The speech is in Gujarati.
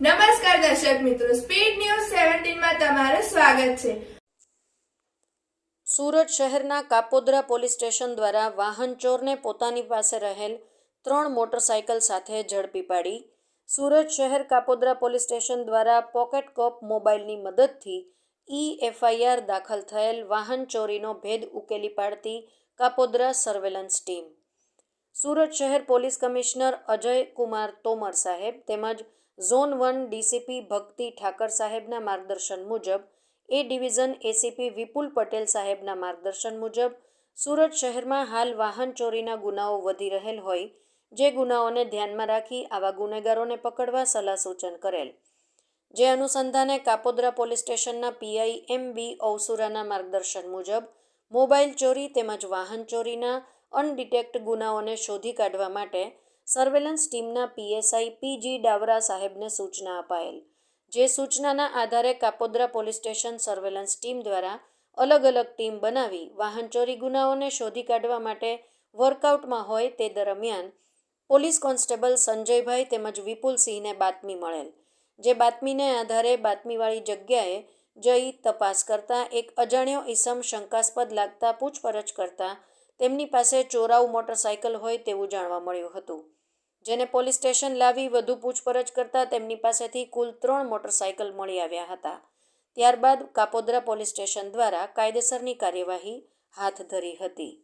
નમસ્કાર દર્શક મિત્રો સ્પીડ ન્યૂઝ સેવન્ટીનમાં તમારું સ્વાગત છે. સુરત શહેરના કાપોદ્રા પોલીસ સ્ટેશન દ્વારા વાહન ચોરને પોતાની પાસે રહેલ ત્રણ મોટરસાયકલ સાથે ઝડપી પાડી. સુરત શહેર કાપોદ્રા પોલીસ સ્ટેશન દ્વારા પોકેટ કોપ મોબાઈલની મદદથી ઈ એફઆઈઆર દાખલ થયેલ વાહન ચોરીનો ભેદ ઉકેલી પાડતી કાપોદ્રા સર્વેલન્સ ટીમ. સુરત શહેર પોલીસ કમિશનર અજય કુમાર તોમર સાહેબ તેમજ ઝોન વન ડીસીપી ભક્તિ ઠાકર સાહેબના માર્ગદર્શન મુજબ, A division ACP Vipul Patel સાહેબના માર્ગદર્શન મુજબ, સુરત શહેરમાં હાલ વાહન ચોરીના ગુનાઓ વધી રહેલ હોય, જે ગુનાઓને ધ્યાનમાં રાખી આવા ગુનેગારોને પકડવા સલાહ સૂચન કરેલ. જે અનુસંધાને કાપોદ્રા પોલીસ સ્ટેશનના પીઆઈ એમ બી ઔસુરાના માર્ગદર્શન મુજબ, મોબાઈલ ચોરી તેમજ વાહન ચોરીના અનડિટેક્ટ ગુનાઓને શોધી કાઢવા માટે સર્વેલન્સ ટીમના પીએસઆઈ પીજી ડાવરા સાહેબને સૂચના અપાયેલ. જે સૂચનાના આધારે Kapodra police station surveillance team દ્વારા અલગ અલગ ટીમ બનાવી વાહન ચોરી ગુનાઓને શોધી કાઢવા માટે વર્કઆઉટમાં હોય તે દરમિયાન પોલીસ કોન્સ્ટેબલ સંજયભાઈ તેમજ વિપુલસિંહને બાતમી મળેલ. જે બાતમીને આધારે બાતમીવાળી જગ્યાએ જઈ તપાસ કરતા એક અજાણ્યો ઈસમ શંકાસ્પદ લાગતા પૂછપરછ કરતા તેમની પાસે ચોરાઉ મોટરસાયકલ હોય તેવું જાણવા મળ્યું હતું. જેને પોલીસ સ્ટેશન લાવી વધુ પૂછપરછ કરતા તેમની પાસેથી કુલ ત્રણ મોટરસાયકલ મળી આવ્યા હતા. ત્યારબાદ કાપોદ્રા પોલીસ સ્ટેશન દ્વારા કાયદેસરની કાર્યવાહી હાથ ધરી હતી.